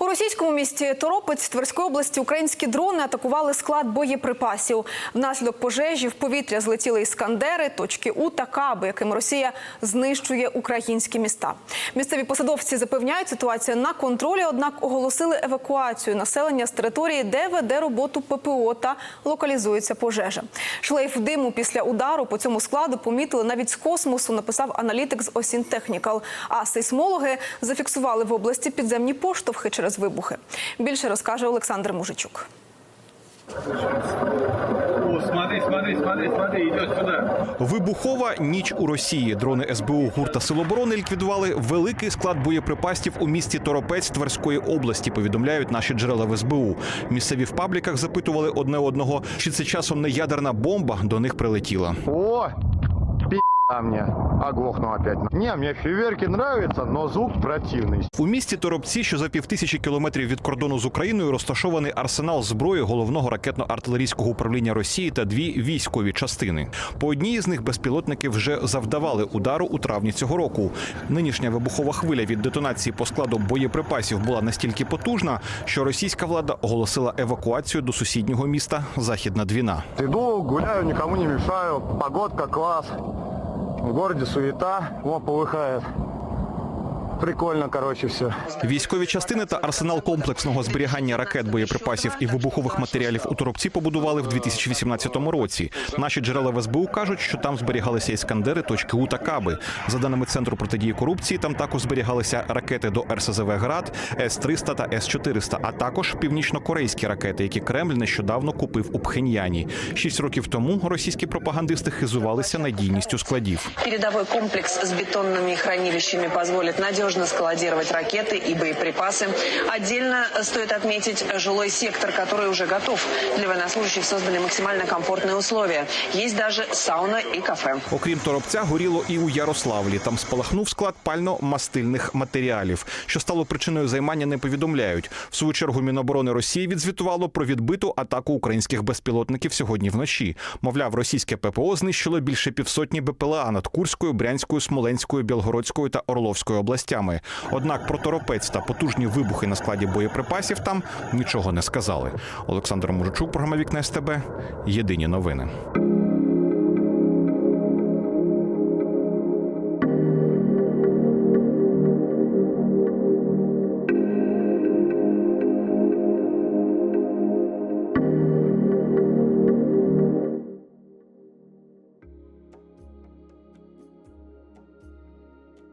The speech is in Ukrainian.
У російському місті Торопець Тверської області українські дрони атакували склад боєприпасів. Внаслідок пожежі в повітря злетіли іскандери, точки У та Каби, яким Росія знищує українські міста. Місцеві посадовці запевняють, ситуація на контролі, однак оголосили евакуацію населення з території, де веде роботу ППО та локалізується пожежа. Шлейф диму після удару по цьому складу помітили навіть з космосу, написав аналітик з Осін Технікал. А сейсмологи зафіксували в області підземні поштовхи через вибухи. Більше розкаже Олександр Мужичук. О, смотри, смотри, смотри, смотри, идет сюда. Вибухова ніч у Росії. Дрони СБУ ГУР та Сил оборони ліквідували великий склад боєприпасів у місті Торопець Тверської області. Повідомляють наші джерела в СБУ. Місцеві в пабліках запитували одне одного, чи це часом не ядерна бомба до них прилетіла. О, пи***а мне. Оглохну опять. Не, мне фейерверки нравятся, но звук противный. У місті Торопці, що за півтисячі кілометрів від кордону з Україною, розташований арсенал зброї головного ракетно-артилерійського управління Росії та дві військові частини. По одній з них безпілотники вже завдавали удару у травні цього року. Нинішня вибухова хвиля від детонації по складу боєприпасів була настільки потужна, що російська влада оголосила евакуацію до сусіднього міста Західна Двіна. Иду, гуляю, никому не мешаю. Погодка класс. В городе суета. О, полыхает. Прикольно, короче, все. Військові частини та арсенал комплексного зберігання ракет, боєприпасів і вибухових матеріалів у Торопці побудували в 2018 році. Наші джерела в СБУ кажуть, що там зберігалися іскандери, точки У та Каби. За даними центру протидії корупції, там також зберігалися ракети до РСЗВ ГРАД, С-300 та С-400, а також північно-корейські ракети, які Кремль нещодавно купив у Пхеньяні. Шість років тому російські пропагандисти хизувалися надійністю складів. Передовой комплекс с бетонными хранилищами позволит надежно складировать ракеты и боеприпасы. Отдельно стоит отметить жилой сектор, который уже готов. Для военнослужащих созданы максимально комфортные условия. Есть даже сауна и кафе. Окрім торопця, горіло і у Ярославлі. Там спалахнув склад пально-мастильних матеріалів, що стало причиною займання. Не повідомляють. В свою чергу Міноборони Росії відзвітувало про відбиту атаку українських безпілотників сьогодні вночі. Мовляв, російське ППО знищило більше півсотні БПЛА над Курською, Брянською, Смоленською, Білгородською та Орловською областями. Однак про торопець та потужні вибухи на складі боєприпасів там нічого не сказали. Олександр Мужичук, програма Вікна СТБ. Єдині новини.